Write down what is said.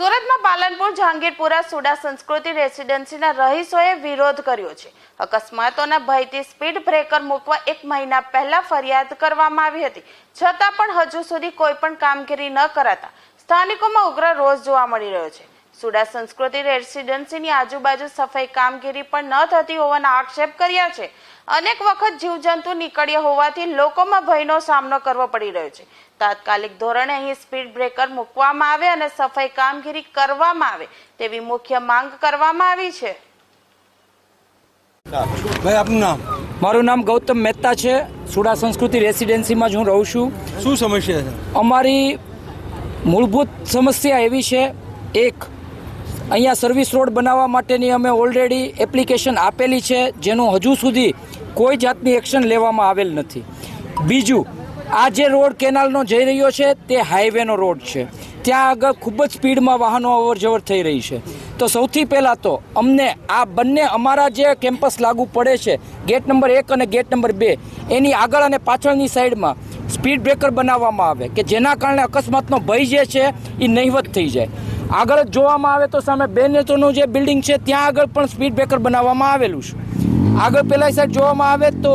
મીરપુરા સુડા સંસ્કૃતિ રેસિડેન્સીના રહીશોએ વિરોધ કર્યો છે. અકસ્માતોના ભયથી સ્પીડ બ્રેકર મૂકવા એક મહિના પહેલા ફરિયાદ કરવામાં આવી હતી. છતાં પણ હજુ સુધી કોઈ પણ કામગીરી ન કરાતા સ્થાનિકોમાં ઉગ્ર રોષ જોવા મળી રહ્યો છે. સુડા સંસ્કૃતિ રેસિડેન્સીની આજુબાજુ સફાઈ કામગીરી પણ ન થતી હોવાના આક્ષેપ કર્યા છે. અનેક વખત જીવજંતુ નીકળ્યા હોવાથી લોકોમાં ભયનો સામનો કરવો પડી રહ્યો છે. તાત્કાલિક ધોરણે અહીં સ્પીડ બ્રેકર મૂકવામાં આવે અને સફાઈ કામગીરી કરવામાં આવે તેવી મુખ્ય માંગ કરવામાં આવી છે. ભાઈ આપનું નામ? મારું નામ ગૌતમ મહેતા છે. સુડા સંસ્કૃતિ રેસિડેન્સીમાં જ હું રહું છું. શું સમસ્યા છે? અમારી મૂળભૂત સમસ્યા એવી છે. એક અહીંયા સર્વિસ રોડ બનાવવા માટેની અમે ઓલરેડી એપ્લિકેશન આપેલી છે, જેનું હજુ સુધી કોઈ જાતની એક્શન લેવામાં આવેલ નથી. બીજું, આ જે રોડ કેનાલનો જઈ રહ્યો છે, તે હાઈવેનો રોડ છે. ત્યાં આગળ ખૂબ જ સ્પીડમાં વાહનો અવરજવર થઈ રહી છે. તો સૌથી પહેલાં તો અમને આ બંને અમારા જે કેમ્પસ લાગુ પડે છે ગેટ નંબર એક અને ગેટ નંબર બે, એની આગળ અને પાછળની સાઈડમાં સ્પીડ બ્રેકર બનાવવામાં આવે, કે જેના કારણે અકસ્માતનો ભય જે છે એ નહીવત થઈ જાય. આગળ જોવામાં આવે તો સામે બે નેતોનું જે બિલ્ડિંગ છે, ત્યાં આગળ પણ સ્પીડ બ્રેકર બનાવવામાં આવેલું છે. આગળ પેલા સાઈડ જોવામાં આવે તો